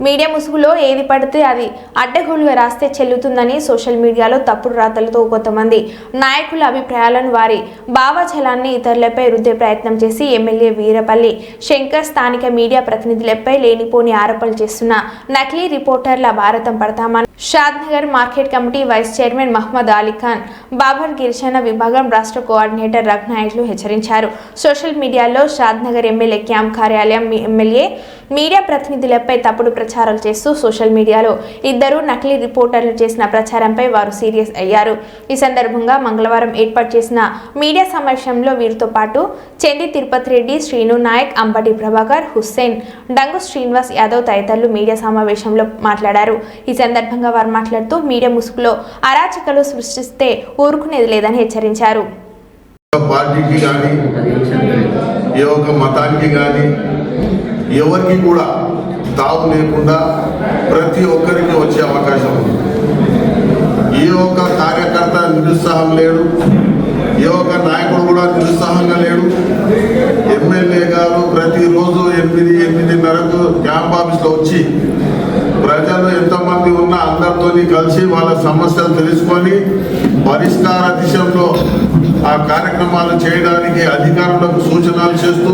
Media ముసుగులో ఏది పడితే అది అడ్డగోలుగా రాస్తే చెల్లుతుందని సోషల్ మీడియాలో తప్పుడు రాతలతో కొంతమంది నాయకుల అభిప్రాయాలను వారి భావజలాన్ని ఇతరులపై రుద్దే ప్రయత్నం చేసి ఎమ్మెల్యే వీరపల్లి శంకర్ స్థానిక మీడియా ప్రతినిధులపై లేనిపోని ఆరోపణలు చేస్తున్న నకిలీ రిపోర్టర్ల భారతం పడతామని Shadnagar market committee vice chairman Mohammed Ali Khan Babar గిరిజన విభాగం రాష్ట్ర కోఆర్డినేటర్ రఘునాయకులు హెచ్చరించారు. సోషల్ మీడియాలో షాద్నగర్ ఎమ్మెల్యే క్యాంప్ కార్యాలయం ఎమ్మెల్యే మీడియా ప్రతినిధులపై తప్పుడు ప్రచారాలు చేస్తూ సోషల్ మీడియాలో ఇద్దరు నకిలీ రిపోర్టర్లు చేసిన ప్రచారంపై వారు సీరియస్ అయ్యారు. ఈ సందర్భంగా మంగళవారం ఏర్పాటు చేసిన మీడియా సమావేశంలో వీరితో పాటు చెంది తిరుపతి రెడ్డి శ్రీను నాయక్ అంబటి ప్రభాకర్ హుస్సేన్ డంగు శ్రీనివాస్ యాదవ్ తదితరులు మీడియా సమావేశంలో మాట్లాడారు. ఈ సందర్భంగా వారు మాట్లాడుతూ మీడియా ముసుగులో అరాచకలు సృష్టిస్తే ఊరుకునేది లేదని హెచ్చరించారు. పార్టీకి కానీ ఏ ఒక్క మతానికి కానీ ఎవరికి కూడా తావు లేకుండా ప్రతి ఒక్కరికి వచ్చే అవకాశం ఉంది. ఏ ఒక్క కార్యకర్త నిరుత్సాహం లేడు. ఏ ఒక్క నాయకుడు కూడా నిరుత్సాహంగా లేడు. ఎమ్మెల్యే గారు ప్రతిరోజు ఎనిమిది ఎనిమిదిన్నరకు క్యాంప్ ఆఫీస్లో వచ్చి ప్రజలు ఎంతమంది ఉన్నా అందరితో కలిసి వాళ్ళ సమస్యలు తెలుసుకొని పరిష్కార దిశలో ఆ కార్యక్రమాలు చేయడానికి అధికారులకు సూచనలు చేస్తూ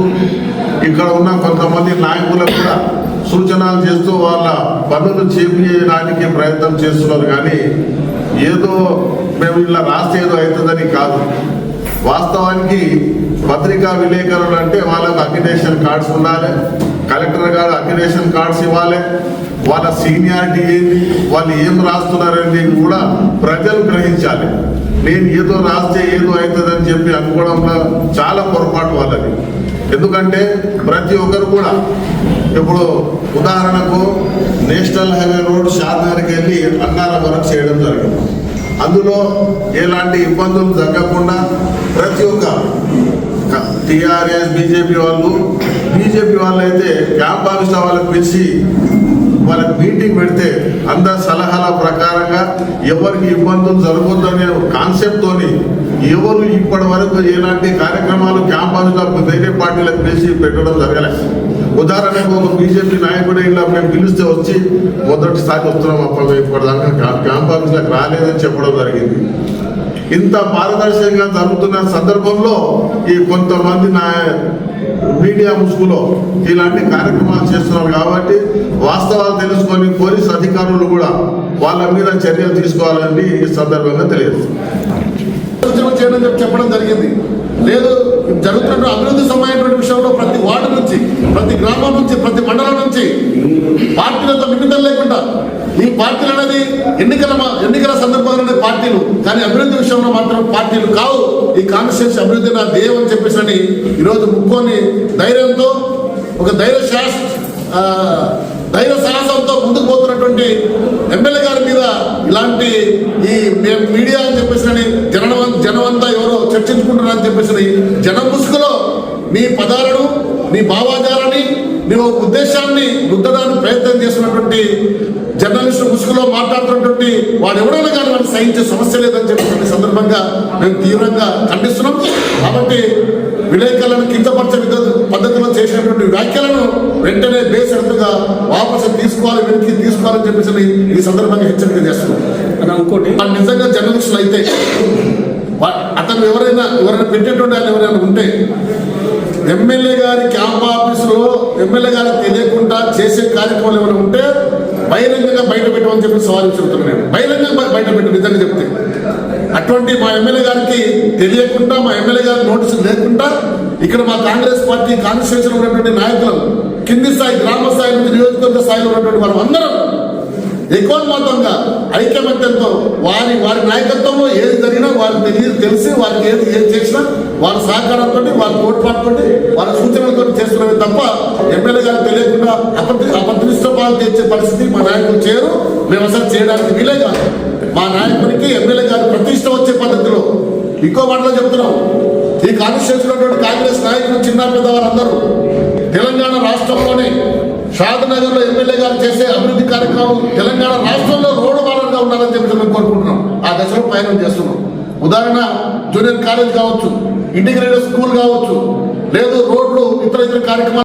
ఇక్కడ ఉన్న కొంతమంది నాయకులకు కూడా సూచనలు చేస్తూ వాళ్ళ పనులు చేపించడానికి ప్రయత్నం చేస్తున్నారు కానీ ఏదో మేము ఇలా రాస్తే ఏదో అవుతుందని కాదు. వాస్తవానికి పత్రికా విలేకరులు అంటే వాళ్ళకు అక్రిడేషన్ కార్డ్స్ ఉండాలి కలెక్టర్ గారు అక్రిడేషన్ కార్డ్స్ ఇవ్వాలి వాళ్ళ సీనియారిటీ ఏంటి వాళ్ళు ఏం రాస్తున్నారనేది కూడా ప్రజలు గ్రహించాలి. నేను ఏదో రాస్తే ఏదో అవుతుందని చెప్పి అనుకోవడంలో చాలా పొరపాటు వాళ్ళది. ఎందుకంటే ప్రతి ఒక్కరు కూడా ఇప్పుడు ఉదాహరణకు నేషనల్ హైవే రోడ్ షార్నార్కి వెళ్ళి అన్నారం వరకు చేయడం జరిగింది. అందులో ఎలాంటి ఇబ్బందులు జరగకుండా ప్రతి ఒక్క టీఆర్ఎస్ బీజేపీ వాళ్ళు బీజేపీ వాళ్ళు అయితే క్యాంప్ ఆఫీస్ వాళ్ళకి పిలిచి వాళ్ళకి మీటింగ్ పెడితే అందరి సలహాల ప్రకారంగా ఎవరికి ఇబ్బందులు జరగొద్దనే కాన్సెప్ట్ తోని ఎవరు ఇప్పటి వరకు ఎలాంటి కార్యక్రమాలు క్యాంప్ ఆఫీస్లో వేరే పార్టీలకు పిలిచి పెట్టడం జరగలేదు ఉదాహరణకు ఒక బీజేపీ నాయకుడు ఇలా మేము పిలిస్తే వచ్చి మొదటిసారి వస్తున్నాం అప్ప మేము ఇప్పటిదాకా క్యాంప్ ఆఫీస్లోకి రాలేదని చెప్పడం జరిగింది. ఇంత పారదర్శకంగా జరుగుతున్న సందర్భంలో ఈ కొంతమంది నా మీడియా ముసుగులో ఇలాంటి కార్యక్రమాలు చేస్తున్నారు కాబట్టి వాస్తవాలు తెలుసుకొని పోలీస్ అధికారులు కూడా వాళ్ళ మీద చర్యలు తీసుకోవాలని ఈ సందర్భంగా తెలియదు చేయడం చెప్పడం జరిగింది. లేదు జరుగుతున్న అభివృద్ధి సమయమైనటువంటి విషయంలో ప్రతి వార్డు నుంచి ప్రతి గ్రామం నుంచి ప్రతి మండలం నుంచి పార్టీలతో నిమిత్తం లేకుండా ఈ పార్టీలు అనేది ఎన్నికల మా- ఎన్నికల సందర్భంలోనే పార్టీలు. కానీ అభివృద్ధి విషయంలో మాత్రం పార్టీలు కావు. ఈ కాన్స్టిట్యూన్సీ అభివృద్ధి నా ధ్యేయం అని చెప్పేసి అని ఈరోజు ముక్కోని ధైర్యంతో ఒక ధైర్య శాస్ ధైర్య సాహసంతో ముందుకు పోతున్నటువంటి ఎమ్మెల్యే గారి మీద ఇలాంటి ఈ మీడియా అని చెప్పేసి జనం జనమంతా ఎవరో చర్చించుకుంటున్నారని చెప్పేసి జనం ముసుగులో నీ పదాలను నీ భావాజాలని నీ ఒక ఉద్దేశాన్ని రుద్దడానికి ప్రయత్నం చేస్తున్నటువంటి జర్నలిస్టు ముసుగులో మాట్లాడుతున్నటువంటి వాడు ఎవరైనా కానీ వాడిని సహించే సమస్య లేదని చెప్పిన సందర్భంగా మేము తీవ్రంగా ఖండిస్తున్నాం. కాబట్టి విలేకరులను కించపరిచే విధ- పద్ధతిలో చేసినటువంటి వ్యాఖ్యలను వెంటనే బేసరతుగా వాపసు తీసుకోవాలి వెనక్కి తీసుకోవాలని చెప్పేసి ఈ సందర్భంగా హెచ్చరిక చేస్తున్నాం. అని ఇంకోటి. వాళ్ళు నిజంగా జర్నలిస్టులు అయితే అతను ఎవరైనా ఎవరైనా పెట్టేటువంటి ఆయన ఎవరైనా ఉంటే ఎమ్మెల్యే గారి క్యాంప్ ఆఫీసులో ఎమ్మెల్యే గారికి తెలియకుండా చేసే కార్యక్రమాలు ఏమైనా ఉంటే బహిరంగంగా బయట పెట్టమని చెప్పి సవాల్ చెబుతున్నాను నేను. బహిరంగంగా బయట పెట్టు నిజంగా చెప్తే. అటువంటి మా ఎమ్మెల్యే గారికి తెలియకుండా మా ఎమ్మెల్యే గారి నోటీసు లేకుండా ఇక్కడ మా కాంగ్రెస్ పార్టీ కాన్స్టిట్యూషన్ ఉన్నటువంటి నాయకులు కింది స్థాయి గ్రామ స్థాయి నుంచి నియోజకవర్గ స్థాయిలో ఉన్నటువంటి మనం అందరం ఏకోన్మాతంగా ఐక్యమత్యంతో వారి వారి నాయకత్వంలో ఏది వారికి తెలియదు తెలిసి వారికి ఏది ఏం చేసినా వారి సహకారంతో వారి తోడ్పాటుతో వారి సూచనలతో చేస్తున్నవి తప్ప ఎమ్మెల్యే గారికి తెలియకుండా అపద్రి అపదృష్టపాలు తెచ్చే పరిస్థితి మా నాయకులు చేయరు. మేము అసలు చేయడానికి వీలే కాదు. మా నాయకునికి ఎమ్మెల్యే గారు ప్రతిష్ట వచ్చే పద్ధతిలో ఇంకో మాటలో చెప్తున్నాం. ఈ కాన్స్టిట్యూన్సీ కాంగ్రెస్ నాయకులు చిన్న పెద్ద వారందరూ తెలంగాణ రాష్ట్రంలోనే షాద్నగర్లో ఎమ్మెల్యే గారు చేసే అభివృద్ధి కార్యక్రమం తెలంగాణ రాష్ట్రంలో రోడ్డు బాలంగా ఉండాలని చెప్పి మేము కోరుకుంటున్నాం. ఆ దశలో ప్రయాణం చేస్తున్నాం. ఉదాహరణ జూనియర్ కాలేజ్ కావచ్చు ఇంటిగ్రేటెడ్ స్కూల్ కావచ్చు లేదు రోడ్లు ఇతర ఇతర కార్యక్రమాలు